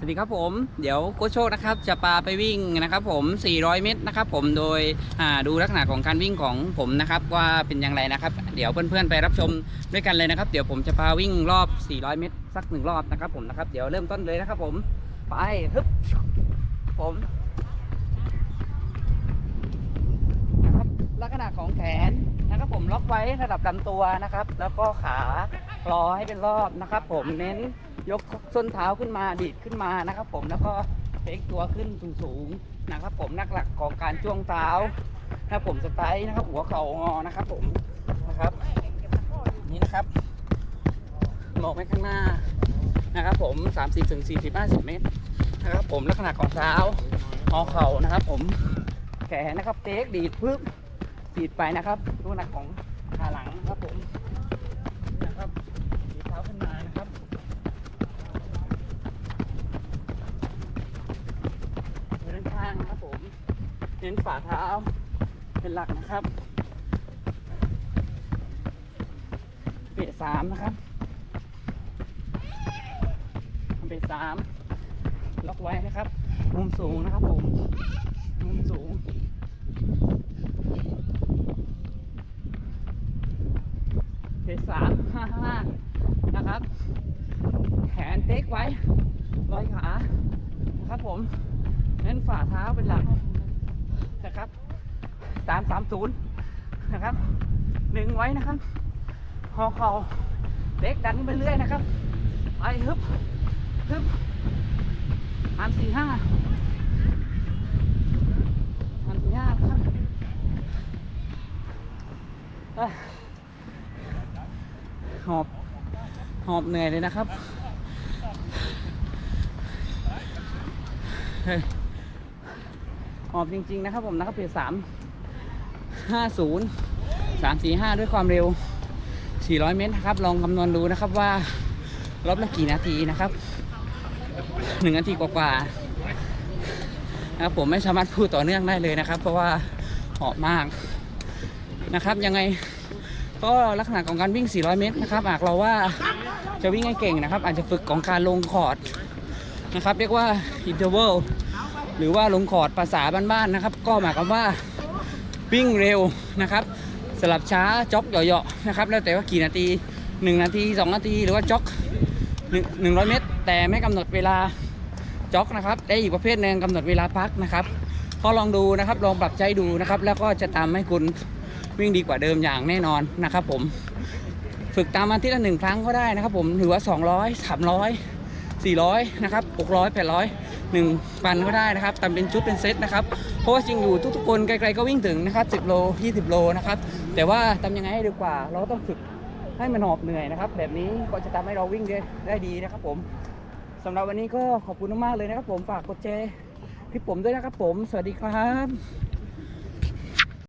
สวัสดีครับผมเดี๋ยวโคชโชคนะครับจะพาไปวิ่งนะครับผม 400 เมตรนะครับผมโดยอ่าดูลักษณะของการวิ่งของผมนะครับว่าเป็นอย่างไรนะครับ เดี๋ยวเพื่อนๆไปรับชมด้วยกันเลยนะครับ เดี๋ยวผมจะพาวิ่งรอบ 400 เมตร สักหนึ่งรอบนะครับผมนะครับเดี๋ยวเริ่มต้นเลยนะครับผมไปฮึบผมนะครับลักษณะของแขนนะครับผมล็อกไว้ระดับลำตัวนะครับ แล้วก็ขารอให้เป็นรอบนะครับ ผมเน้น ยกส้นเท้าขึ้นมาดีดขึ้นมานะครับ ผมแล้วก็เทคตัวขึ้นสูงๆนะครับ ผมนักหลักของการจ้วงเท้านะครับผมสไตล์นะครับ หัวเข่างอนะครับ ผมนะครับ นี่นะครับมองไปข้างหน้านะครับ ผม 30ถึง40 50 เมตรนะครับ ผมลักษณะของเท้าหอเข่านะครับ ผมแขนนะครับเทคดีดปึ๊บดีดไปนะครับลักษณะของขาหลังนะครับผมนะครับดีดเท้าขึ้นมานะครับ เดินข้างนะครับผม เน้นฝ่าเท้าเป็นหลักนะครับเบรสามนะครับเบรสามล็อกไว้นะครับ มุมสูงนะครับผม มุมสูงเบรสามห้าห้านะครับ แขนเต็กไว้ลอยขานะครับผม เน้นฝ่าเท้าเป็นหลัก นะครับสามสามศูนย์นะครับหนึ่งไว้นะครับหอเข่าเด็กดันไปเรื่อยนะครับไปฮึบฮึบอันสี่ห้าอันสี่ห้านะครับหอบหอบเหนื่อยเลยนะครับ เฮ้ย หอบจริง ๆ นะครับผมนะครับเพจสามห้าศูนย์สามสี่ห้าด้วยความเร็ว400เมตรนะครับ ลองคำนวณดูนะครับว่ารอบละกี่นาทีนะครับหนึ่งนาทีกว่าๆนะครับผมไม่สามารถพูดต่อเนื่องได้เลยนะครับ เพราะว่าหอบมากนะครับ ยังไงก็ลักษณะของการวิ่ง 400 เมตรนะครับหากเราว่าจะวิ่งให้เก่งนะครับ อาจจะฝึกของการลงคอร์ดนะครับ เรียกว่า interval หรือว่าลงคอดภาษาบ้านๆนะครับ ก็หมายความว่าวิ่งเร็วนะครับ สลับช้าจ็อกเหยาะๆนะครับ แล้วแต่ว่ากี่นาที 1 นาที 2 นาที หรือว่าจ็อก100 เมตร แต่ไม่กำหนดเวลาจ็อกนะครับ ได้อีกประเภทหนึ่งกำหนดเวลาพักนะครับก็ลองดูนะครับลองปรับใจดูนะครับ แล้วก็จะตามให้คุณวิ่งดีกว่าเดิมอย่างแน่นอนนะครับ ผมฝึกตามอาทิตย์ละหนึ่งครั้งก็ได้นะครับ ผมหรือว่า 200 300 400 นะครับ 600 800 1ปันก็ได้นะครับทำเป็นชุดเป็นเซตนะครับเพราะว่าจริงอยู่ทุกๆคนไกลๆก็วิ่งถึงนะครับ10โล20 โลนะครับแต่ว่าทำยังไงให้ดีกว่า เราต้องฝึกให้มันหอบเหนื่อยนะครับ แบบนี้ก็จะทำให้เราวิ่งได้ได้ดีนะครับผมสำหรับวันนี้ก็ขอบคุณมากๆเลยนะครับ ผมฝากกดแชร์คลิปผมด้วยนะครับผม สวัสดีครับ